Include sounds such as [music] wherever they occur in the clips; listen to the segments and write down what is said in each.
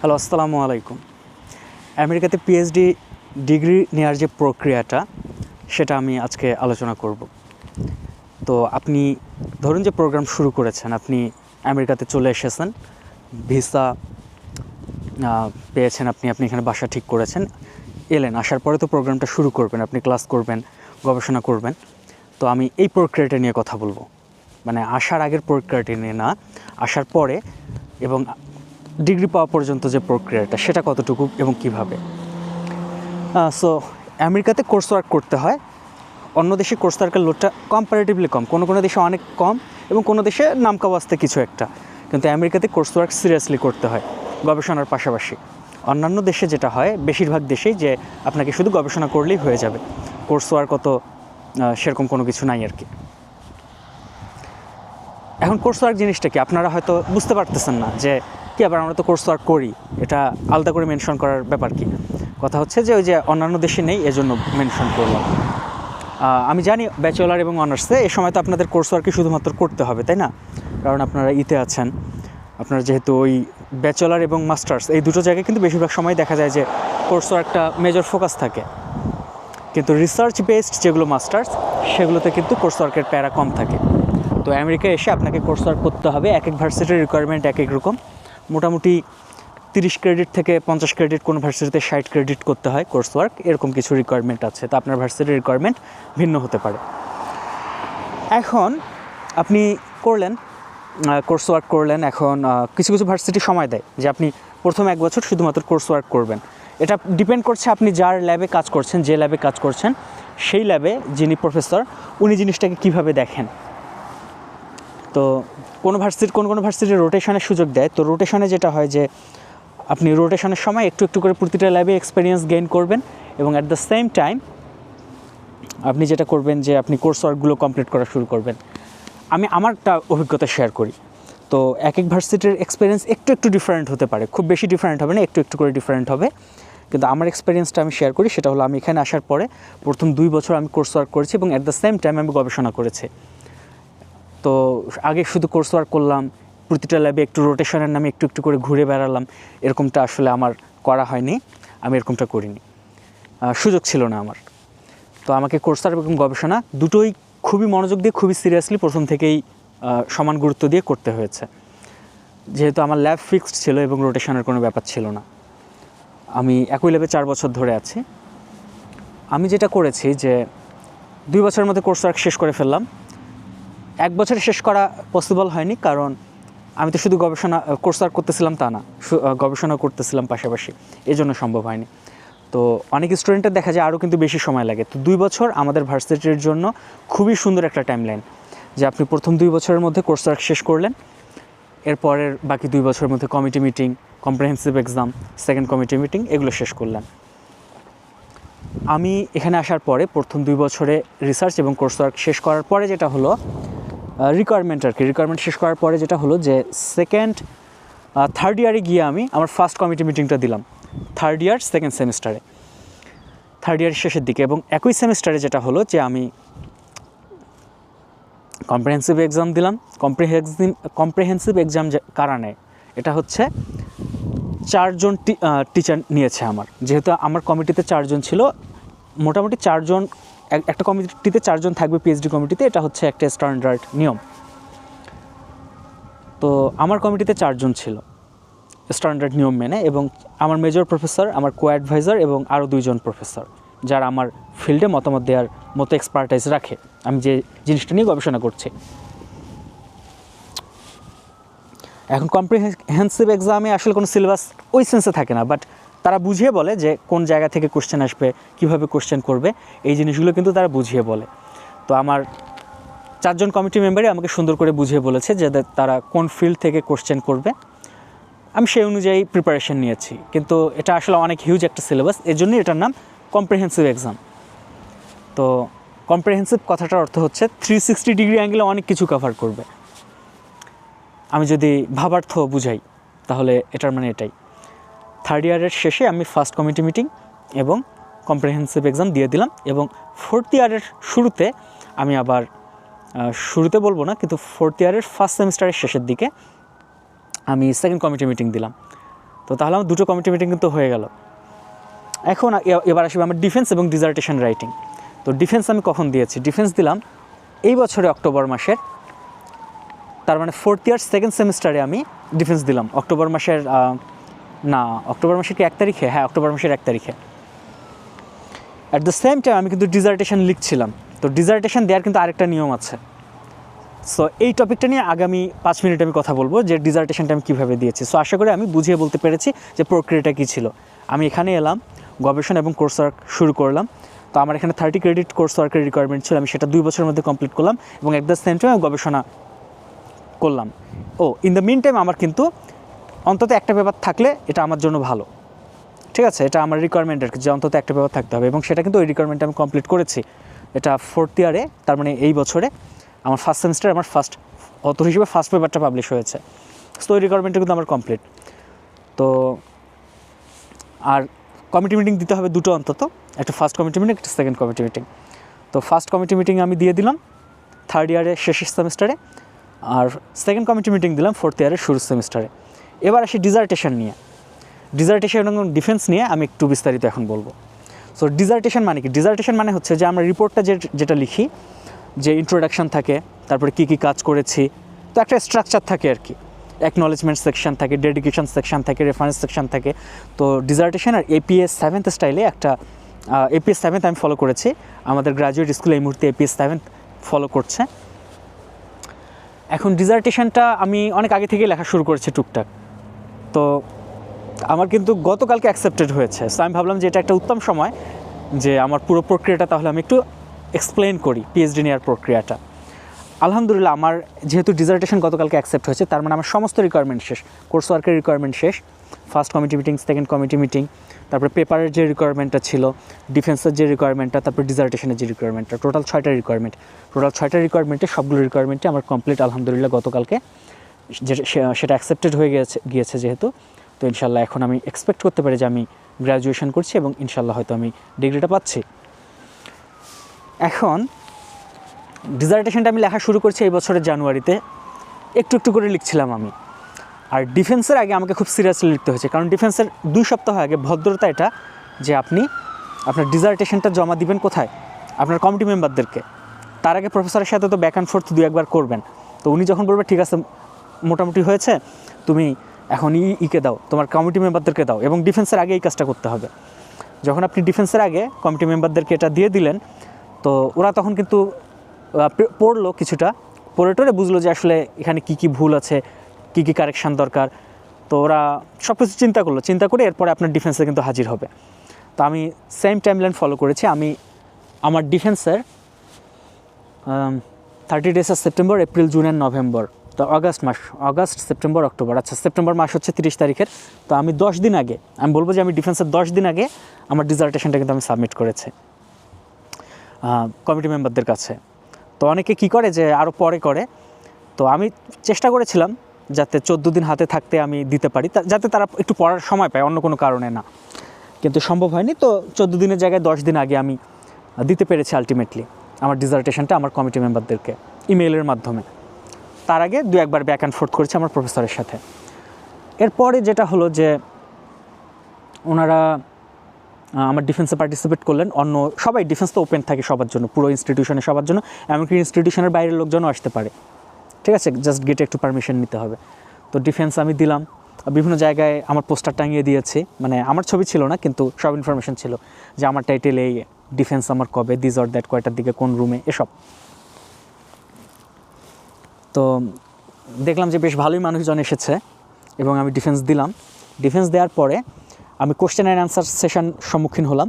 Hello, আসসালামু আলাইকুম। আমেরিকাতে পিএইচডি ডিগ্রি নেওয়ার যে প্রক্রিয়াটা, সেটা আমি আজকে আলোচনা করব। তো আপনি ধরুন যে প্রোগ্রাম শুরু করেছেন, আপনি আমেরিকাতে চলে এসেছেন ভিসা পেয়েছেন আপনি আপনি এখানে বাসা ঠিক করেছেন, এলেন, আসার পরে তো প্রোগ্রামটা শুরু করবেন, আপনি ক্লাস করবেন, গবেষণা করবেন। তো আমি এই প্রক্রিয়াটা নিয়ে কথা বলব। মানে আসার আগের প্রক্রিয়াটি নিয়ে না, আসার পরে এবং ডিগ্রি পাওয়া পর্যন্ত যে প্রক্রিয়াটা, সেটা কতটুকু এবং কীভাবে? সো আমেরিকাতে কোর্স ওয়ার্ক করতে হয়। অন্য দেশে কোর্স ওয়ার্কের লোডটা কম্পারেটিভলি কম। কোনো কোনো দেশে অনেক কম এবং কোনো দেশে নামকা বাস্তে কিছু একটা। কিন্তু আমেরিকাতে কোর্স ওয়ার্ক সিরিয়াসলি করতে হয়, গবেষণার পাশাপাশি। অন্যান্য দেশে যেটা হয়, বেশিরভাগ দেশেই যে আপনাকে শুধু গবেষণা করলেই হয়ে যাবে। কোর্স ওয়ার্ক অত সেরকম কোনো কিছু নাই আর কি। এখন কোর্স ওয়ার্ক জিনিসটা কি? আপনারা হয়তো বুঝতে পারতেছেন না যে কি আবার আমরা তো কোর্স ওয়ার্ক করি। এটা আলাদা করে মেনশন করার ব্যাপার কি? কথা হচ্ছে যে ওই যে অন্যান্য দেশে নেই, এজন্য মেনশন করলাম। আমি জানি ব্যাচেলার এবং অনার্সে এই সময় তো আপনাদের কোর্স ওয়ার্কই শুধুমাত্র করতে হবে, তাই না? কারণ আপনারা ইতে আছেন। আপনারা যেহেতু ওই ব্যাচেলার এবং মাস্টার্স এই দুটো জায়গায় কিন্তু বেশিরভাগ সময় দেখা যায় যে কোর্স ওয়ার্কটা মেজর ফোকাস থাকে। কিন্তু রিসার্চ বেসড যেগুলো মাস্টার্স সেগুলোতে কিন্তু কোর্স ওয়ার্কের প্যারা কম থাকে। তো আমেরিকায় এসে আপনাকে কোর্স ওয়ার্ক করতে হবে। এক এক ভার্সিটির রিকোয়ারমেন্ট এক এক রকম। মোটামুটি তিরিশ ক্রেডিট থেকে পঞ্চাশ ক্রেডিট কোনো ভার্সিটিতে ষাট ক্রেডিট করতে হয় কোর্স ওয়ার্ক এরকম কিছু রিকোয়ারমেন্ট আছে। তো আপনার ভার্সিটির রিকোয়ারমেন্ট ভিন্ন হতে পারে। এখন আপনি করলেন কোর্স ওয়ার্ক করলেন। এখন কিছু কিছু ভার্সিটি সময় দেয় যে আপনি প্রথম এক বছর শুধুমাত্র কোর্স ওয়ার্ক করবেন। এটা ডিপেন্ড করছে আপনি যার ল্যাবে কাজ করছেন, যে ল্যাবে কাজ করছেন। সেই ল্যাবে যিনি প্রফেসর উনি জিনিসটাকে কীভাবে দেখেন? তো কোনো ভার্সিটি কোন কোনো ভার্সিটি রোটেশনের সুযোগ দেয়। তো রোটেশনে যেটা হয় যে, আপনি রোটেশনের সময় একটু একটু করে প্রতিটা ল্যাবে এক্সপিরিয়েন্স গেইন করবেন এবং অ্যাট দ্য সেম টাইম আপনি যেটা করবেন যে, আপনি কোর্স ওয়ার্কগুলো কমপ্লিট করা শুরু করবেন। আমি আমারটা অভিজ্ঞতা শেয়ার করি। তো এক এক ভার্সিটির এক্সপিরিয়েন্স একটু একটু ডিফারেন্ট হতে পারে। খুব বেশি ডিফারেন্ট হবে না, একটু একটু করে ডিফারেন্ট হবে। কিন্তু আমার এক্সপিরিয়েন্সটা আমি শেয়ার করি, সেটা হলো আমি এখানে আসার পরে প্রথম দুই বছর আমি কোর্স ওয়ার্ক করেছি এবং অ্যাট দ্য সেম টাইম আমি গবেষণা করেছি। তো আগে শুধু কোর্স ওয়ার্ক করলাম, প্রতিটা ল্যাবে একটু রোটেশনের নামে একটু একটু করে ঘুরে বেড়ালাম, এরকমটা আসলে আমার করা হয়নি, আমি এরকমটা করিনি। সুযোগ ছিল না আমার। তো আমাকে কোর্স ওয়ার্ক এবং গবেষণা দুটোই খুবই মনোযোগ দিয়ে, খুবই সিরিয়াসলি প্রথম থেকেই সমান গুরুত্ব দিয়ে করতে হয়েছে। যেহেতু আমার ল্যাব ফিক্সড ছিল এবং রোটেশনের কোনো ব্যাপার ছিল না। আমি একই ল্যাবে চার বছর ধরে আছি। আমি যেটা করেছি যে, দুই বছরের মধ্যে কোর্স ওয়ার্ক শেষ করে ফেললাম। এক বছরে শেষ করা পসিবল হয়নি, কারণ আমি তো শুধু গবেষণা কোর্স ওয়ার্ক করতেছিলাম তা না গবেষণা করতেছিলাম পাশাপাশি, এই জন্য সম্ভব হয়নি। তো অনেক স্টুডেন্টের দেখা যায় আরও কিন্তু বেশি সময় লাগে। তো দুই বছর আমাদের ভার্সিটির জন্য খুবই সুন্দর একটা টাইম লাইন যে আপনি প্রথম দুই বছরের মধ্যে কোর্স ওয়ার্ক শেষ করলেন, এরপরের বাকি দুই বছরের মধ্যে committee meeting comprehensive exam second committee meeting এগুলো শেষ করলেন। আমি এখানে আসার পরে প্রথম দুই বছরে রিসার্চ এবং কোর্স ওয়ার্ক শেষ করার পরে যেটা হলো রিকোয়ারমেন্ট আর কি। রিকোয়ারমেন্ট শেষ করার পরে যেটা হলো যে সেকেন্ড থার্ড ইয়ারে গিয়ে আমি আমার ফার্স্ট কমিটি মিটিংটা দিলাম। থার্ড ইয়ার সেকেন্ড সেমিস্টারে থার্ড ইয়ারের শেষের দিকে এবং একই সেমিস্টারে যেটা হলো যে আমি কম্প্রিহেন্সিভ এক্সাম দিলাম। কম্প্রিহেন্সিভ কম্প্রিহেন্সিভ এক্সাম কারা নেয় এটা হচ্ছে চারজন টিচার নিয়েছে আমার। যেহেতু আমার কমিটিতে চারজন ছিল, মোটামুটি চারজন একটা কমিটিতে চারজন থাকবে পিএইচডি কমিটিতে, এটা হচ্ছে একটা স্ট্যান্ডার্ড নিয়ম। তো আমার কমিটিতে চারজন ছিল স্ট্যান্ডার্ড নিয়ম মেনে, এবং আমার মেজর প্রফেসর আমার কো অ্যাডভাইজার এবং আরও দুইজন প্রফেসর যারা আমার ফিল্ডে মতামত দেওয়ার মতো এক্সপার্টাইজ রাখে। আমি যে জিনিসটা নিয়ে গবেষণা করছি। এখন কম্প্রিহেন্সিভ এক্সামে আসলে কোনো সিলেবাস ওই সেন্সে থাকে না বাট তারা বুঝিয়ে বলে যে কোন জায়গা থেকে কোশ্চেন আসবে, কীভাবে কোশ্চেন করবে, এই জিনিসগুলো কিন্তু তারা বুঝিয়ে বলে। তো আমার চারজন কমিটি মেম্বারই আমাকে সুন্দর করে বুঝিয়ে বলেছে যে তারা কোন ফিল্ড থেকে কোশ্চেন করবে। আমি সেই অনুযায়ী প্রিপারেশন নিয়েছি। কিন্তু এটা আসলে অনেক হিউজ একটা সিলেবাস এর জন্যই এটার নাম কম্প্রিহেন্সিভ এক্সাম তো কম্প্রিহেন্সিভ কথাটার অর্থ হচ্ছে থ্রি সিক্সটি ডিগ্রি অ্যাঙ্গেলে অনেক কিছু কভার করবে। আমি যদি ভাবার্থ বুঝাই, তাহলে এটার মানে এটাই। থার্ড ইয়ারের শেষে আমি ফার্স্ট কমিটি মিটিং এবং কম্প্রিহেন্সিভ এক্সাম দিয়ে দিলাম এবং ফোর্থ ইয়ারের শুরুতে আমি আবার শুরুতে বলব না, কিন্তু ফোর্থ ইয়ারের ফার্স্ট সেমিস্টারের শেষের দিকে আমি সেকেন্ড কমিটি মিটিং দিলাম। তো তাহলে আমার দুটো কমিটি মিটিং কিন্তু হয়ে গেল। এখন এবার আসবে আমার ডিফেন্স এবং ডিজার্টেশন রাইটিং তো ডিফেন্স আমি কখন দিয়েছি? ডিফেন্স দিলাম এই বছরে অক্টোবর মাসের, তার মানে ফোর্থ ইয়ার সেকেন্ড সেমিস্টারে আমি ডিফেন্স দিলাম। অক্টোবর মাসের না, অক্টোবর মাসের কি এক তারিখে? হ্যাঁ অক্টোবর মাসের এক তারিখে। অ্যাট দ্য সেম টাইম আমি কিন্তু ডিজার্টেশন লিখছিলাম। তো ডিজার্টেশন দেওয়ার কিন্তু আরেকটা নিয়ম আছে। সো এই টপিকটা নিয়ে আগামী পাঁচ মিনিট আমি কথা বলব যে ডিজার্টেশনটা আমি কীভাবে দিয়েছি। সো আশা করি আমি বুঝিয়ে বলতে পেরেছি যে প্রক্রিয়াটা কী ছিল। আমি এখানে এলাম, গবেষণা এবং কোর্স ওয়ার্ক শুরু করলাম। তো আমার এখানে থার্টি ক্রেডিট কোর্স ওয়ার্কের রিকোয়ারমেন্ট ছিল, আমি সেটা দুই বছরের মধ্যে কমপ্লিট করলাম এবং অ্যাট দ্য সেম টাইম গবেষণা করলাম। ও ইন দ্য মিন টাইম আমার কিন্তু অন্তত একটা পেপার থাকলে এটা আমার জন্য ভালো। ঠিক আছে? এটা আমার রিকোয়ারমেন্ট আর যে অন্তত একটা পেপার থাকতে হবে। এবং সেটা কিন্তু ওই রিকোয়ারমেন্ট আমি কমপ্লিট করেছি। এটা ফোর্থ ইয়ারে তার মানে এই বছরে আমার ফার্স্ট সেমিস্টার আমার ফার্স্ট অত হিসেবে ফার্স্ট পেপারটা পাবলিশ হয়েছে। তো ওই রিকোয়ারমেন্টটা কিন্তু আমার কমপ্লিট তো, আর কমিটি মিটিং দিতে হবে দুটো অন্তত। একটা ফার্স্ট কমিটি মিটিং একটা সেকেন্ড কমিটি মিটিং তো ফার্স্ট কমিটি মিটিং আমি দিয়ে দিলাম থার্ড ইয়ারের শেষের সেমিস্টারে আর সেকেন্ড কমিটি মিটিং দিলাম ফোর্থ ইয়ারের শুরুর সেমিস্টারে এবার আসি ডিজার্টেশন নিয়ে। ডিজার্টেশন এবং ডিফেন্স নিয়ে আমি একটু বিস্তারিত এখন বলব। সো ডিজার্টেশন মানে কি? ডিজার্টেশন মানে হচ্ছে যে আমরা রিপোর্টটা যে যেটা লিখি, যে ইন্ট্রোডাকশন থাকে, তারপরে কী কী কাজ করেছি, তো একটা স্ট্রাকচার থাকে আর কি। অ্যাকনলেজমেন্ট সেকশন থাকে ডেডিকেশন সেকশন থাকে রেফারেন্স সেকশন থাকে। তো ডিজার্টেশন আর এপিএস সেভেন্থ স্টাইলে একটা এপিএস সেভেন্থ আমি ফলো করেছি। আমাদের গ্রাজুয়েট স্কুলে এই মুহূর্তে এপিএস সেভেন্থ ফলো করছে। এখন ডিজার্টেশনটা আমি অনেক আগে থেকেই লেখা শুরু করেছি টুকটাক। তো আমার কিন্তু গতকালকে অ্যাকসেপ্টেড হয়েছে। সো আমি ভাবলাম যে এটা একটা উত্তম সময় যে আমার পুরো প্রক্রিয়াটা তাহলে আমি একটু এক্সপ্লেন করি পিএইচডি নেওয়ার প্রক্রিয়াটা। আলহামদুলিল্লাহ, আমার যেহেতু ডিজার্টেশন গতকালকে অ্যাকসেপ্ট হয়েছে, তার মানে আমার সমস্ত রিকোয়ারমেন্ট শেষ। কোর্স ওয়ার্কের রিকোয়ারমেন্ট শেষ। First committee meeting second committee meeting তারপরে পেপারের যে রিকোয়ারমেন্টটা ছিল ডিফেন্সের যে রিকোয়ারমেন্টটা তারপরে ডিজার্টেশনের যে রিকোয়ারমেন্টটা টোটাল ছয়টা রিকোয়ারমেন্ট টোটাল ছয়টা রিকোয়ারমেন্টে সবগুলো রিকোয়ারমেন্টে আমার কমপ্লিট আলহামদুলিল্লাহ, গতকালকে সেটা অ্যাকসেপ্টেড হয়ে গিয়েছে গিয়েছে যেহেতু, তো ইনশাল্লাহ এখন আমি এক্সপেক্ট করতে পারি যে আমি গ্র্যাজুয়েশন করছি এবং ইনশাল্লাহ হয়তো আমি ডিগ্রিটা পাচ্ছি। এখন ডিজার্টেশনটা আমি লেখা শুরু করছি এই বছরের জানুয়ারিতে। একটু একটু করে লিখছিলাম আমি। আর ডিফেন্সের আগে আমাকে খুব সিরিয়াসলি লিখতে হয়েছে, কারণ ডিফেন্সের দুই সপ্তাহ আগে ভদ্রতা এটা যে আপনি, আপনার ডিজার্টেশনটা জমা দিবেন কোথায়? আপনার কমিটি মেম্বারদেরকে তার আগে প্রফেসরের সাথে তো ব্যাক অ্যান্ড ফোর্থ দু একবার করবেন। তো উনি যখন বলবেন ঠিক আছে মোটামুটি হয়েছে, তুমি এখন ই ইকে দাও, তোমার কমিটি মেম্বারদেরকে দাও এবং ডিফেন্সের আগে এই কাজটা করতে হবে। যখন আপনি ডিফেন্সের আগে কমিটি মেম্বারদেরকে এটা দিয়ে দিলেন, তো ওরা তখন কিন্তু পড়ল কিছুটা, পড়ে টরে বুঝলো যে আসলে এখানে কি কি ভুল আছে, কি কি কারেকশান দরকার। তো ওরা সব কিছু চিন্তা করল, চিন্তা করে এরপরে আপনার ডিফেন্সে কিন্তু হাজির হবে। তো আমি সেম টাইমলাইন ফলো করেছি, আমি আমার ডিফেন্সের thirty days of September April June and November তো আগস্ট মাস, আগস্ট, সেপ্টেম্বর, অক্টোবর। আচ্ছা সেপ্টেম্বর মাস হচ্ছে তিরিশ তারিখের। তো আমি দশ দিন আগে, আমি বলব যে আমি ডিফেন্সের দশ দিন আগে আমার ডিজার্টেশনটা কিন্তু আমি সাবমিট করেছি কমিটি মেম্বারদের কাছে। তো অনেকে কি করে যে আরও পরে করে, তো আমি চেষ্টা করেছিলাম যাতে চোদ্দ দিন হাতে থাকতে আমি দিতে পারি যাতে তারা একটু পড়ার সময় পায়, অন্য কোনো কারণে না। কিন্তু সম্ভব হয়নি, তো চোদ্দ দিনের জায়গায় দশ দিন আগে আমি দিতে পেরেছি আলটিমেটলি আমার ডিজার্টেশনটা আমার কমিটি মেম্বারদেরকে ইমেইলের মাধ্যমে। তার আগে দু একবার ব্যাক অ্যান্ড ফোর্থ করেছি আমার প্রফেসরের সাথে। এরপরে যেটা হলো যে, ওনারা আমার ডিফেন্সে পার্টিসিপেট করলেন। অন্য সবাই ডিফেন্স তো ওপেন থাকে সবার জন্য, পুরো ইনস্টিটিউশনে সবার জন্য, এমনকি ইনস্টিটিউশনের বাইরের লোকজনও আসতে পারে। ঠিক আছে? জাস্ট গেটে একটু পারমিশন নিতে হবে। তো ডিফেন্স আমি দিলাম। বিভিন্ন জায়গায় আমার পোস্টার টাঙিয়ে দিয়েছি। মানে আমার ছবি ছিল না, কিন্তু সব ইনফরমেশন ছিল যে, আমার টাইটেল এই ডিফেন্স আমার কবে দিস অর দ্যাট কয়টার দিকে, কোন রুমে এসব। তো দেখলাম যে বেশ ভালোই মানুষজন এসেছে এবং আমি ডিফেন্স দিলাম। ডিফেন্স দেওয়ার পরে আমি কোশ্চেন অ্যান্ড অ্যান্সার সেশন সম্মুখীন হলাম।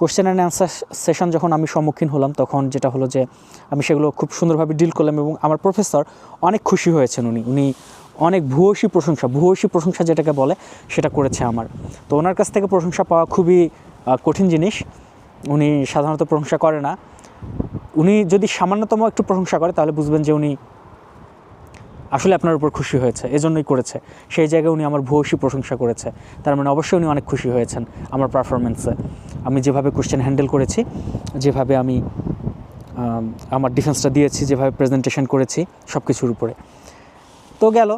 কোশ্চেন অ্যান্ড অ্যান্সার সেশন যখন আমি সম্মুখীন হলাম, তখন যেটা হলো যে আমি সেগুলো খুব সুন্দরভাবে ডিল করলাম এবং আমার প্রফেসর অনেক খুশি হয়েছেন উনি। উনি অনেক ভূয়সী প্রশংসা ভূয়সী প্রশংসা যেটাকে বলে সেটা করেছে আমার। তো ওনার কাছ থেকে প্রশংসা পাওয়া খুবই কঠিন জিনিস। উনি সাধারণত প্রশংসা করে না। উনি যদি সামান্যতম একটু প্রশংসা করে, তাহলে বুঝবেন যে উনি আসলে আপনার উপর খুশি হয়েছে, এজন্যই করেছে। সেই জায়গায় উনি আমার ভূয়সী প্রশংসা করেছে। তার মানে অবশ্যই উনি অনেক খুশি হয়েছেন আমার পারফরমেন্সে আমি যেভাবে কোশ্চেন হ্যান্ডেল করেছি, যেভাবে আমি আমার ডিফেন্সটা দিয়েছি, যেভাবে প্রেজেন্টেশন করেছি সব কিছুর উপরে। তো গেল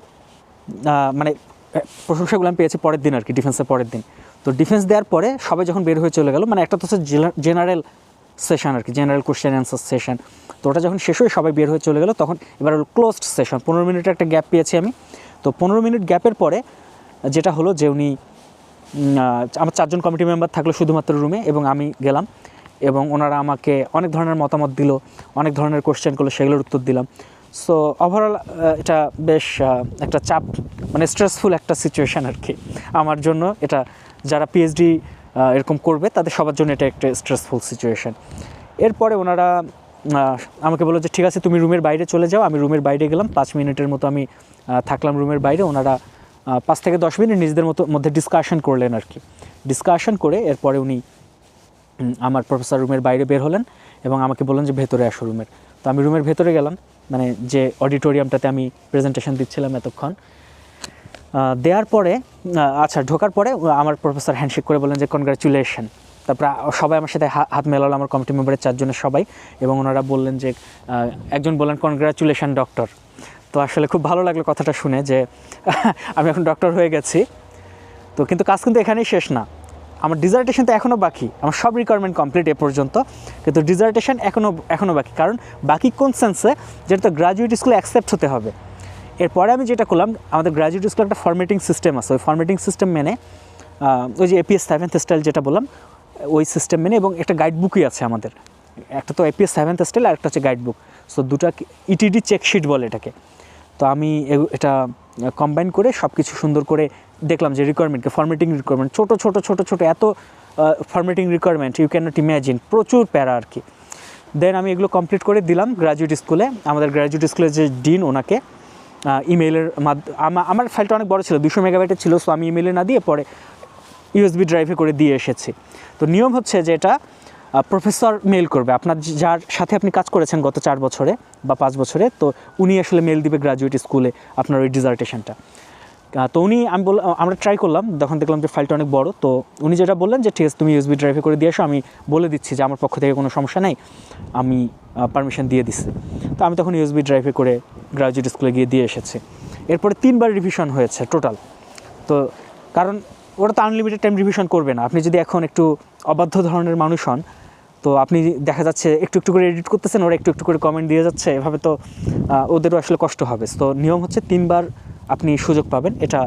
মানে প্রশংসাগুলো আমি পেয়েছি পরের দিন আর কি ডিফেন্সের পরের দিন। তো ডিফেন্স দেওয়ার পরে সবাই যখন বের হয়ে চলে গেল মানে একটা তো জেনারেল সেশন আর কি জেনারেল কোশ্চেন অ্যান্সার সেশন তো ওটা যখন শেষ হয়ে সবাই বের হয়ে চলে গেল, তখন এবার হলো ক্লোজড সেশন পনেরো মিনিটের একটা গ্যাপ পেয়েছি আমি। তো পনেরো মিনিট গ্যাপের পরে যেটা হলো যে উনি আমার চারজন কমিটি মেম্বার থাকল শুধুমাত্র রুমে এবং আমি গেলাম এবং ওনারা আমাকে অনেক ধরনের মতামত দিল, অনেক ধরনের কোশ্চেন করল, সেগুলোর উত্তর দিলাম। সো ওভারঅল এটা বেশ একটা চাপ মানে স্ট্রেসফুল একটা সিচুয়েশান আর কি। আমার জন্য এটা, যারা পিএইচডি এরকম করবে, তাদের সবার জন্য এটা একটা স্ট্রেসফুল সিচুয়েশান এরপরে ওনারা আমাকে বলল যে, ঠিক আছে, তুমি রুমের বাইরে চলে যাও, আমি রুমের বাইরে গেলাম, পাঁচ মিনিটের মতো আমি থাকলাম রুমের বাইরে। ওনারা পাঁচ থেকে দশ মিনিট নিজেদের মতো, মধ্যে ডিসকাশন করলেন আর কি। ডিসকাশন করে এরপরে উনি আমার প্রফেসর রুমের বাইরে বের হলেন এবং আমাকে বললেন যে, ভেতরে আসো রুমের। তো আমি রুমের ভেতরে গেলাম মানে যে অডিটোরিয়ামটাতে আমি প্রেজেন্টেশন দিচ্ছিলাম এতক্ষণ দেওয়ার পরে আচ্ছা ঢোকার পরে আমার প্রফেসর হ্যান্ডশেক করে বললেন যে কনগ্রাচুলেশন তারপরে সবাই আমার সাথে হাত মেলালো, আমার কমিটি মেম্বারের চারজনের সবাই, এবং ওনারা বললেন যে একজন বললেন কনগ্রাচুলেশন ডক্টর তো আসলে খুব ভালো লাগল কথাটা শুনে যে, [laughs] আমি এখন ডক্টর হয়ে গেছি। তো কিন্তু কাজ কিন্তু এখানেই শেষ না। আমার ডিজার্টেশন তো এখনও বাকি। আমার সব রিকোয়ারমেন্ট কমপ্লিট এ পর্যন্ত। কিন্তু ডিজার্টেশন এখনও এখনও বাকি। কারণ বাকি কোন সেন্সে যেটা তো গ্রাজুয়েট স্কুলে অ্যাকসেপ্ট হতে হবে। এরপরে আমি যেটা করলাম, আমাদের গ্রাজুয়েট স্কুলে একটা ফর্মেটিং সিস্টেম আছে। ওই ফর্মেটিং সিস্টেম মেনে ওই যে এপিএস সেভেন্থ স্টাইল যেটা বললাম, ওই সিস্টেম মেনে এবং একটা গাইড বুকই আছে আমাদের। একটা তো এপিএস সেভেন্থ স্টাইল আর একটা হচ্ছে গাইড বুক সো দুটা ইটিডি চেকশিট বলে এটাকে। তো আমি এটা কম্বাইন করে সব কিছু সুন্দর করে দেখলাম যে রিকোয়ারমেন্টকে ফরম্যাটিং রিকোয়ারমেন্ট ছোট ছোট ছোট ছোট এত formatting requirement you can not imagine প্রচুর প্যারা আর কি। দেন আমি এগুলো কমপ্লিট করে দিলাম গ্র্যাজুয়েট স্কুলে আমাদের গ্র্যাজুয়েট স্কুলের যে ডিন ওনাকে ইমেলের আমার ফাইলটা অনেক বড় ছিল, দুশো মেগাবাইটের ছিল সো আমি ইমেলে না দিয়ে পরে ইউএসবি ড্রাইভে করে দিয়ে এসেছি। তো নিয়ম হচ্ছে যে এটা প্রফেসর মেল করবে। আপনার যার সাথে আপনি কাজ করেছেন গত চার বছরে বা পাঁচ বছরে, তো উনি আসলে মেল দিবে গ্রাজুয়েট স্কুলে আপনার ওই ডিজার্টেশনটা তো উনি, আমি বল আমরা ট্রাই করলাম, তখন দেখলাম যে ফাইলটা অনেক বড়। তো উনি যেটা বললেন যে, ঠিক আছে, তুমি ইউএসবি ড্রাইভে করে দিয়ে এসো আমি বলে দিচ্ছি যে, আমার পক্ষ থেকে কোনো সমস্যা নেই, আমি পারমিশন দিয়ে দিচ্ছি। তো আমি তখন ইউএসবি ড্রাইভে করে গ্রাজুয়েট স্কুলে গিয়ে দিয়ে এসেছি। এরপরে তিনবার রিভিশন হয়েছে টোটাল তো কারণ, ওরা তো আনলিমিটেড টাইম রিভিশন করবে না। আপনি যদি এখন একটু অবাধ্য ধরনের মানুষ হন, তো আপনি দেখা যাচ্ছে একটু একটু করে এডিট করতেছেন, ওরা একটু একটু করে কমেন্ট দিয়ে যাচ্ছে। এভাবে তো ওদেরও আসলে কষ্ট হবে। তো নিয়ম হচ্ছে তিনবার আপনি সুযোগ পাবেন। এটা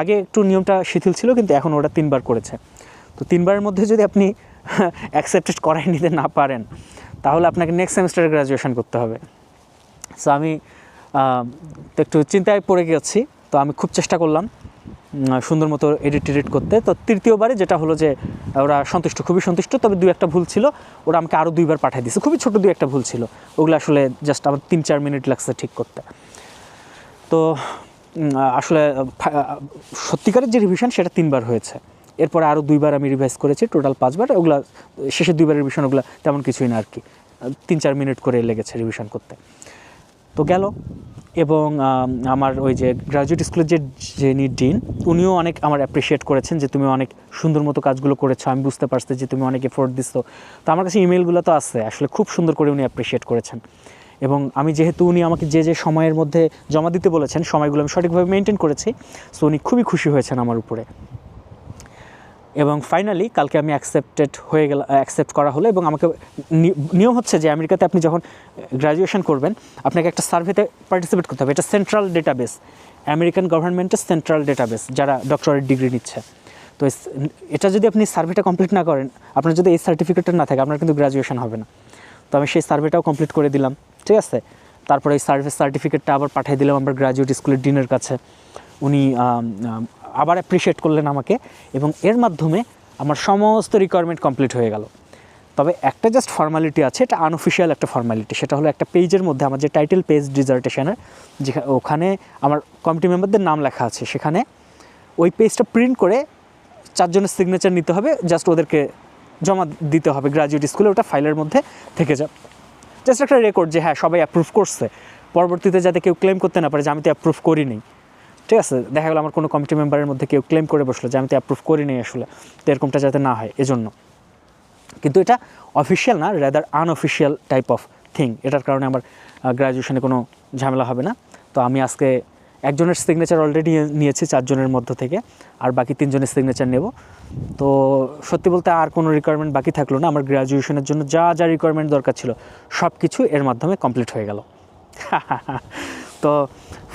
আগে একটু নিয়মটা শিথিল ছিল, কিন্তু এখন ওরা তিনবার করেছে। তো তিনবারের মধ্যে যদি আপনি [laughs] অ্যাকসেপ্টেড করাই নিতে না পারেন, তাহলে আপনাকে নেক্সট সেমিস্টারে গ্রাজুয়েশন করতে হবে। সো আমি তো একটু চিন্তায় পড়ে গেছি। তো আমি খুব চেষ্টা করলাম সুন্দর মতো এডিট টেডিট করতে। তো তৃতীয়বারে যেটা হলো যে, ওরা সন্তুষ্ট, খুবই সন্তুষ্ট। তবে দু একটা ভুল ছিল, ওরা আমাকে আরও দুইবার পাঠিয়ে দিয়েছে। খুবই ছোটো দুই একটা ভুল ছিল। ওগুলো আসলে জাস্ট আমার তিন চার মিনিট লাগছে ঠিক করতে। তো আসলে সত্যিকারের যে রিভিশন সেটা তিনবার হয়েছে। এরপরে আরও দুইবার আমি রিভাইজ করেছি টোটাল পাঁচবার। ওগুলা, শেষের দুইবার রিভিশন ওগুলো তেমন কিছুই না আর কি তিন চার মিনিট করে লেগেছে রিভিশন করতে। তো গেল, এবং আমার ওই যে গ্রাজুয়েট স্কুলের যে, যিনি ডিন উনিও অনেক আমার অ্যাপ্রিসিয়েট করেছেন যে তুমি অনেক সুন্দর মতো কাজগুলো করেছ। আমি বুঝতে পারছি যে তুমি অনেক এফোর্ট দিচ্ছ তো আমার কাছে ইমেলগুলো তো আছে, আসলে খুব সুন্দর করে উনি অ্যাপ্রিসিয়েট করেছেন। এবং আমি যেহেতু উনি আমাকে যে যে সময়ের মধ্যে জমা দিতে বলেছেন, সময়গুলো আমি সঠিকভাবে মেনটেন করেছি সো উনি খুবই খুশি হয়েছেন আমার উপরে। এবং ফাইনালি কালকে আমি অ্যাকসেপ্টেড হয়ে গেল অ্যাকসেপ্ট করা হলো এবং আমাকে নিয়ম হচ্ছে যে আমেরিকাতে আপনি যখন গ্র্যাজুয়েশন করবেন, আপনাকে একটা সার্ভেতে পার্টিসিপেট করতে হবে। এটা সেন্ট্রাল ডেটাবেস আমেরিকান গভর্নমেন্টের সেন্ট্রাল ডেটাবেস যারা ডক্টরেট ডিগ্রি নিচ্ছে। তো এটা যদি আপনি সার্ভেটা কমপ্লিট না করেন, আপনার যদি এই সার্টিফিকেটটা না থাকে, আপনার কিন্তু গ্র্যাজুয়েশন হবে না। তো আমি সেই সার্ভেটাও কমপ্লিট করে দিলাম। ঠিক আছে? তারপরে এই সার্ভিস সার্টিফিকেটটা আবার পাঠিয়ে দিলাম আমার গ্র্যাজুয়েট স্কুলের ডিনের কাছে। উনি আবার অ্যাপ্রিসিয়েট করলেন আমাকে এবং এর মাধ্যমে আমার সমস্ত রিকোয়ারমেন্ট কমপ্লিট হয়ে গেল। তবে একটা জাস্ট ফর্মালিটি আছে, এটা আনঅফিসিয়াল একটা ফর্মালিটি সেটা হলো একটা পেজের মধ্যে আমার যে টাইটেল পেজ ডিজার্টেশনের যেখানে ওখানে আমার কমিটি মেম্বারদের নাম লেখা আছে। সেখানে ওই পেজটা প্রিন্ট করে চারজনের সিগনেচার নিতে হবে জাস্ট ওদেরকে জমা দিতে হবে। গ্রাজুয়েট স্কুলে ওটা ফাইলের মধ্যে থেকে যাবে। জাস্ট একটা রেকর্ড যে হ্যাঁ সবাই অ্যাপ্রুভ করছে। পরবর্তীতে যাতে কেউ ক্লেম করতে না পারে যে আমি তো অ্যাপ্রুভ করিনি ঠিক আছে? দেখা গেলো আমার কোনো কমিটি মেম্বারের মধ্যে কেউ ক্লেম করে বসল যে আমি তো অ্যাপ্রুভ করিনি আসলে। তো এরকমটা যাতে না হয়, এজন্য। কিন্তু এটা অফিসিয়াল না rather unofficial type of thing এটার কারণে আমার গ্র্যাজুয়েশনে কোনো ঝামেলা হবে না। তো আমি আজকে একজনের সিগনেচার অলরেডি নিয়েছি চারজনের মধ্য থেকে, আর বাকি তিনজনের সিগনেচার নেব। তো সত্যি বলতে আর কোনো রিকোয়ারমেন্ট বাকি থাকল না, আমার গ্র্যাজুয়েশনের জন্য যা যা রিকোয়ারমেন্ট দরকার ছিল সব কিছু এর মাধ্যমে কমপ্লিট হয়ে গেল। [laughs] তো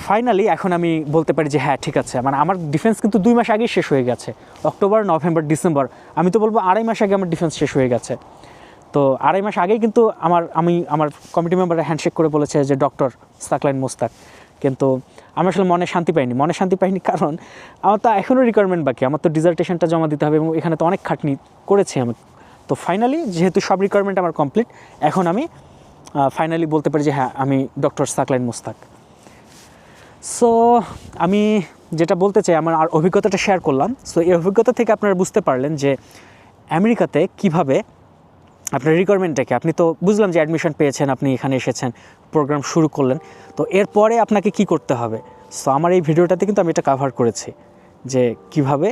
ফাইনালি এখন আমি বলতে পারি যে হ্যাঁ ঠিক আছে। মানে আমার ডিফেন্স কিন্তু দুই মাস আগেই শেষ হয়ে গেছে অক্টোবর নভেম্বর ডিসেম্বর আমি তো বলব আড়াই মাস আগে আমার ডিফেন্স শেষ হয়ে গেছে। তো আড়াই মাস আগেই কিন্তু আমার, আমি, আমার কমিটি মেম্বাররা হ্যান্ডশেক করে বলেছে যে ডক্টর সাকলাইন মোস্তাক কিন্তু আমি আসলে মনে শান্তি পাইনি। মনে শান্তি পাইনি কারণ আমার তো এখনও রিকোয়ারমেন্ট বাকি। আমার তো ডিজার্টেশনটা জমা দিতে হবে এবং এখানে তো অনেক খাটনি করেছি আমি। তো ফাইনালি যেহেতু সব রিকোয়ারমেন্ট আমার কমপ্লিট এখন আমি ফাইনালি বলতে পারি যে হ্যাঁ আমি ডক্টর সাকলাইন মোস্তাক। সো আমি যেটা বলতে চাই, আমার আর অভিজ্ঞতাটা শেয়ার করলাম। সো এই অভিজ্ঞতা থেকে আপনারা বুঝতে পারলেন যে আমেরিকাতে কীভাবে আপনার রিকোয়ারমেন্টটাকে আপনি তো বুঝলাম যে অ্যাডমিশন পেয়েছেন, আপনি এখানে এসেছেন প্রোগ্রাম শুরু করলেন। তো এরপরে আপনাকে কি করতে হবে? সো আমার এই ভিডিওটাতে কিন্তু আমি এটা কাভার করেছি যে কীভাবে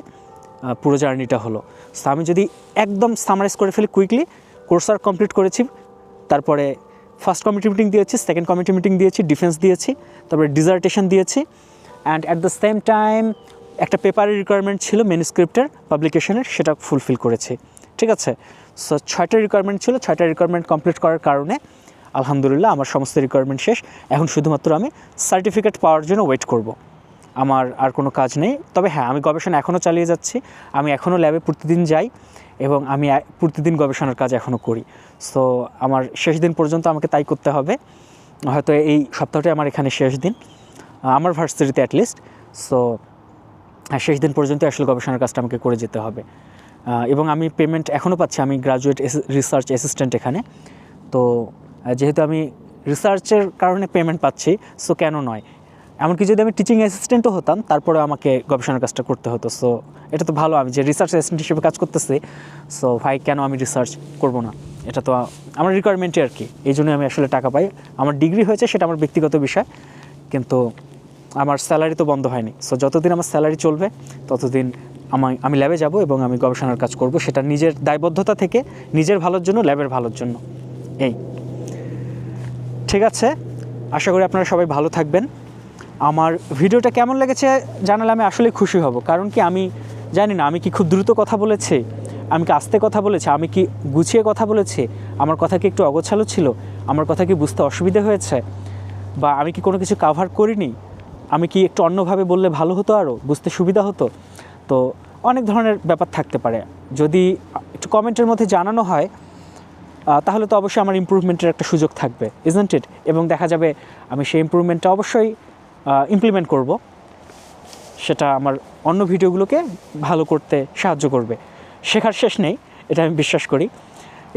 পুরো জার্নিটা হলো। সো আমি যদি একদম সামারাইজ করে ফেলি কুইকলি কোর্স আর কমপ্লিট করেছি, তারপরে ফার্স্ট কমিটি মিটিং দিয়েছি সেকেন্ড কমিটি মিটিং দিয়েছি ডিফেন্স দিয়েছি, তারপরে ডিজার্টেশন দিয়েছি and at the same time একটা পেপারের রিকোয়ারমেন্ট ছিল মেনুস্ক্রিপ্টের পাবলিকেশনের সেটা ফুলফিল করেছি। ঠিক আছে? সো ছয়টা রিকোয়ারমেন্ট ছিল, ছয়টা রিকোয়ারমেন্ট কমপ্লিট করার কারণে, আলহামদুলিল্লাহ, আমার সমস্ত রিকোয়ারমেন্ট শেষ। এখন শুধুমাত্র আমি সার্টিফিকেট পাওয়ার জন্য ওয়েট করব। আমার আর কোনো কাজ নেই। তবে হ্যাঁ আমি গবেষণা এখনও চালিয়ে যাচ্ছি। আমি এখনও ল্যাবে প্রতিদিন যাই এবং আমি প্রতিদিন গবেষণার কাজ এখনও করি। সো আমার শেষ দিন পর্যন্ত আমাকে তাই করতে হবে। হয়তো এই সপ্তাহটাই আমার এখানে শেষ দিন আমার ভার্সিটিতে অ্যাটলিস্ট সো শেষ দিন পর্যন্ত আসলে গবেষণার কাজটা আমাকে করে যেতে হবে। এবং আমি পেমেন্ট এখনও পাচ্ছি। আমি গ্রাজুয়েট রিসার্চ অ্যাসিস্ট্যান্ট এখানে। তো যেহেতু আমি রিসার্চের কারণে পেমেন্ট পাচ্ছি সো কেন নয়? এমনকি যদি আমি টিচিং অ্যাসিস্ট্যান্টও হতাম তারপরে আমাকে গবেষণার কাজটা করতে হতো। সো এটা তো ভালো। আমি যে রিসার্চ অ্যাসিস্ট্যান্ট হিসেবে কাজ করতেছি সো ভাই, কেন আমি রিসার্চ করব না? এটা তো আমার রিকোয়ারমেন্টই আর কি। এই জন্যই আমি আসলে টাকা পাই। আমার ডিগ্রি হয়েছে, সেটা আমার ব্যক্তিগত বিষয়। কিন্তু আমার স্যালারি তো বন্ধ হয়নি। সো যতদিন আমার স্যালারি চলবে, ততদিন আমি আমি ল্যাবে যাব এবং আমি গবেষণার কাজ করব। সেটা নিজের দায়বদ্ধতা থেকে, নিজের ভালোর জন্য ল্যাবের ভালোর জন্য। এই। ঠিক আছে? আশা করি আপনারা সবাই ভালো থাকবেন। আমার ভিডিওটা কেমন লেগেছে জানালে আমি আসলে খুশি হব। কারণ কি আমি জানি না, আমি কি খুব দ্রুত কথা বলেছি? আমি কি আস্তে কথা বলেছি? আমি কি গুছিয়ে কথা বলেছি? আমার কথা কি একটু অগোছালো ছিল? আমার কথা কি বুঝতে অসুবিধা হয়েছে? বা আমি কি কোনো কিছু কাভার করিনি? আমি কি একটু অন্যভাবে বললে ভালো হতো আরও বুঝতে সুবিধা হতো? তো অনেক ধরনের ব্যাপার থাকতে পারে। যদি একটু কমেন্টের মধ্যে জানানো হয় তাহলে তো অবশ্যই আমার ইমপ্রুভমেন্টের একটা সুযোগ থাকবে ইজেন্ট ইট এবং দেখা যাবে আমি সেই ইমপ্রুভমেন্টটা অবশ্যই ইমপ্লিমেন্ট করব। সেটা আমার অন্য ভিডিওগুলোকে ভালো করতে সাহায্য করবে। শেখার শেষ নেই, এটা আমি বিশ্বাস করি।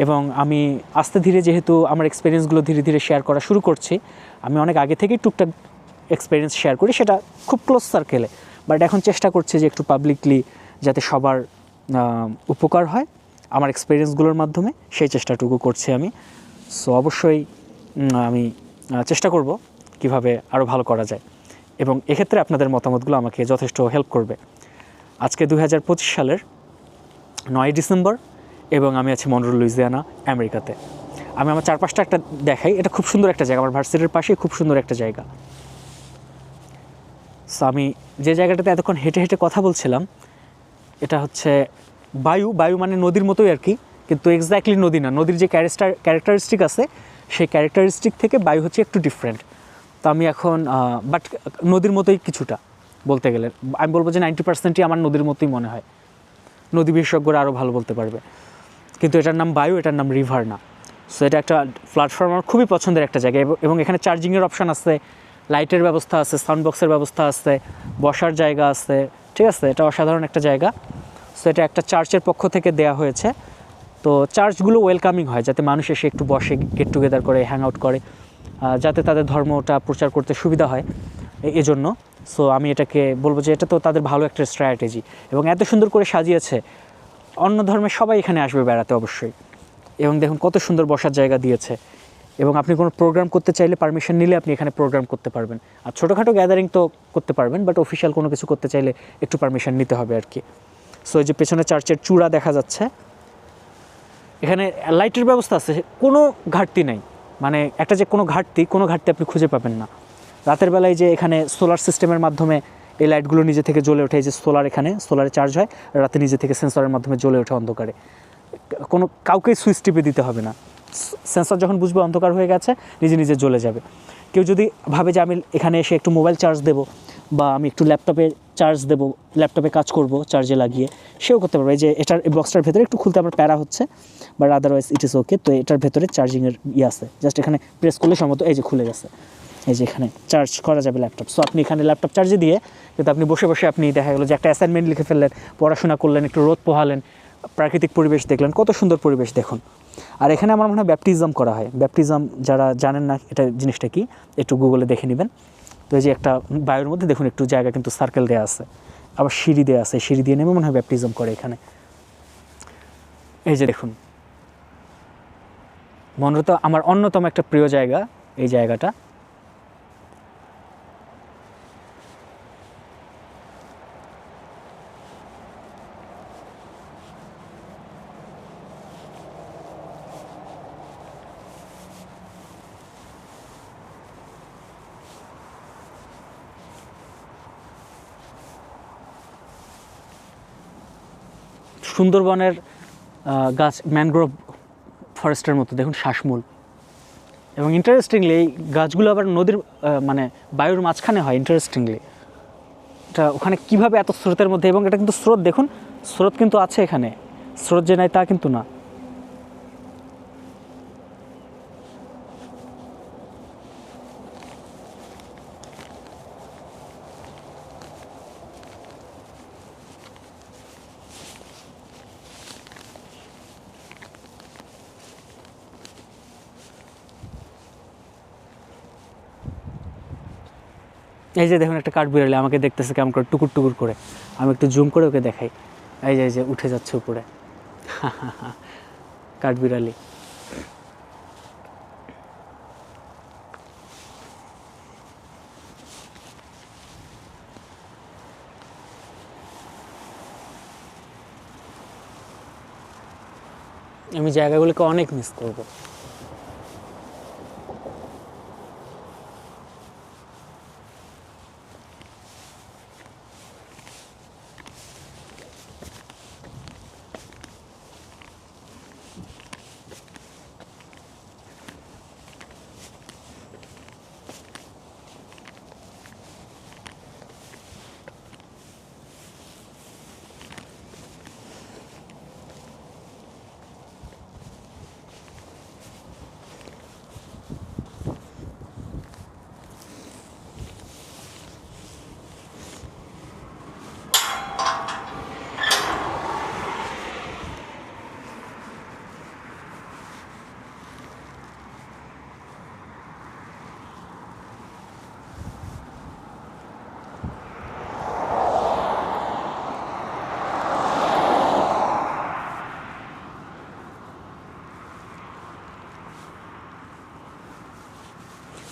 এবং আমি আস্তে ধীরে যেহেতু আমার এক্সপিরিয়েন্সগুলো ধীরে ধীরে শেয়ার করা শুরু করছি, আমি অনেক আগে থেকেই টুকটাক এক্সপিরিয়েন্স শেয়ার করি, সেটা খুব ক্লোজ সার্কেলে বাট এখন চেষ্টা করছি যে একটু পাবলিকলি যাতে সবার উপকার হয়। আমার এক্সপিরিয়েন্সগুলোর মাধ্যমে সেই চেষ্টাটুকু করছি আমি। সো অবশ্যই আমি চেষ্টা করব কীভাবে আরও ভালো করা যায়। এবং এক্ষেত্রে আপনাদের মতামতগুলো আমাকে যথেষ্ট হেল্প করবে। আজকে দু হাজার পঁচিশ সালের নয় ডিসেম্বর এবং আমি আছি মন্ডল লুইজিয়ানা, আমেরিকাতে। আমি আমার চারপাশটা একটা দেখাই। এটা খুব সুন্দর একটা জায়গা। আমার ভার্সিটির পাশেই খুব সুন্দর একটা জায়গা। আমি যে জায়গাটাতে এতক্ষণ হেঁটে হেঁটে কথা বলছিলাম, এটা হচ্ছে বায়ু। বায়ু মানে নদীর মতোই আর কি, কিন্তু এক্স্যাক্টলি নদী না। নদীর যে ক্যারেক্টার ক্যারেক্টারিস্টিক আছে, সেই ক্যারেক্টারিস্টিক থেকে বায়ু হচ্ছে একটু ডিফারেন্ট তো আমি এখন বাট নদীর মতোই কিছুটা বলতে গেলে। আমি বলব যে নাইনটি পার্সেন্টই আমার নদীর মতোই মনে হয়। নদী বিশেষজ্ঞরা আরও ভালো বলতে পারবে। কিন্তু এটার নাম বায়ু, এটার নাম রিভার না। সো এটা একটা প্ল্যাটফর্ম আমার খুবই পছন্দের একটা জায়গা। এবং এখানে চার্জিংয়ের অপশান আছে। লাইটের ব্যবস্থা আছে সাউন্ড বক্সের ব্যবস্থা আছে, বসার জায়গা আছে, ঠিক আছে? এটা অসাধারণ একটা জায়গা। সো এটা একটা চার্চের পক্ষ থেকে দেয়া হয়েছে। তো চার্চগুলো ওয়েলকামিং হয়, যাতে মানুষ এসে একটু বসে গেট টুগেদার করে হ্যাং আউট করে যাতে তাদের ধর্মটা প্রচার করতে সুবিধা হয় এজন্য। সো আমি এটাকে বলব যে এটা তো তাদের ভালো একটা স্ট্র্যাটেজি এবং এত সুন্দর করে সাজিয়েছে, অন্য ধর্মের সবাই এখানে আসবে বেড়াতে অবশ্যই। এবং দেখুন কত সুন্দর বসার জায়গা দিয়েছে। এবং আপনি কোনো প্রোগ্রাম করতে চাইলে পারমিশন নিলে আপনি এখানে প্রোগ্রাম করতে পারবেন। আর ছোটোখাটো গ্যাদারিং তো করতে পারবেন বাট অফিসিয়াল কোনো কিছু করতে চাইলে একটু পারমিশন নিতে হবে আর কি। সো এই যে পেছনে চার্চের চূড়া দেখা যাচ্ছে, এখানে লাইটের ব্যবস্থা আছে, কোনো ঘাটতি নাই। মানে একটা যে কোনো ঘাটতি কোনো ঘাটতি আপনি খুঁজে পাবেন না। রাতের বেলায় যে এখানে সোলার সিস্টেমের মাধ্যমে এই লাইটগুলো নিজে থেকে জ্বলে ওঠে যে সোলার এখানে সোলারে চার্জ হয়, রাতে নিজে থেকে সেন্সরের মাধ্যমে জ্বলে ওঠে অন্ধকারে। কোনো কাউকেই সুইচ টিপে দিতে হবে না। সেন্সর যখন বুঝবে অন্ধকার হয়ে গেছে, নিজে নিজে জ্বলে যাবে। কেউ যদি ভাবে যে আমি এখানে এসে একটু মোবাইল চার্জ দেবো বা আমি একটু ল্যাপটপে চার্জ দেবো, ল্যাপটপে কাজ করব, চার্জে লাগিয়ে, সেও করতে পারবে। যে এটার বক্সটার ভেতরে একটু খুলতে আমার প্যারা হচ্ছে বাট আদারওয়াইজ ইট ইস ওকে তো এটার ভেতরে চার্জিংয়ের ইয়ে আছে। জাস্ট এখানে প্রেস করলে সম্ভবত এই যে খুলে গেছে। এই যে এখানে চার্জ করা যাবে ল্যাপটপ সো আপনি এখানে ল্যাপটপ চার্জে দিয়ে কিন্তু আপনি বসে বসে আপনি দেখা গেলো যে একটা অ্যাসাইনমেন্ট লিখে ফেললেন, পড়াশোনা করলেন, একটু রোদ পোহালেন, প্রাকৃতিক পরিবেশ দেখলেন, কত সুন্দর পরিবেশ দেখুন। আর এখানে আমার মনে হয় ব্যাপটিজম করা হয়। ব্যাপটিজম যারা জানেন না এটা জিনিসটা কি, একটু গুগলে দেখে নেবেন। তো এই যে একটা বায়ুর মধ্যে দেখুন, একটু জায়গা কিন্তু সার্কেল দেওয়া আছে। আবার সিঁড়ি দেওয়া আছে, সিঁড়ি দিয়ে নেমে মনে হয় ব্যাপটিজম করে এখানে। এই যে দেখুন। মনে তো আমার অন্যতম একটা প্রিয় জায়গা, এই জায়গাটা। সুন্দরবনের গাছ ম্যানগ্রোভ ফরেস্টের মতো, দেখুন, শ্বাসমূল। এবং ইন্টারেস্টিংলি এই গাছগুলো আবার নদীর মানে বায়ুর মাঝখানে হয় ইন্টারেস্টিংলি এটা ওখানে কীভাবে এত স্রোতের মধ্যে, এবং এটা কিন্তু স্রোত, দেখুন, স্রোত কিন্তু আছে এখানে। স্রোত যে নাই তা কিন্তু না। এই যে দেখুন একটা কাঠ বিড়ালি আমাকে দেখতেছে কেমন করে, টুকুর টুকুর করে। আমি একটু জুম করে ওকে দেখাই। এই যে এই যে, উঠে যাচ্ছে উপরে। [laughs] কাঠ বিড়ালি। আমি জায়গাগুলোকে অনেক মিস করব।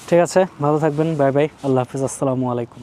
ঠিক আছে ভালো থাকবেন বাই বাই আল্লাহ হাফিজ আসসালামু আলাইকুম।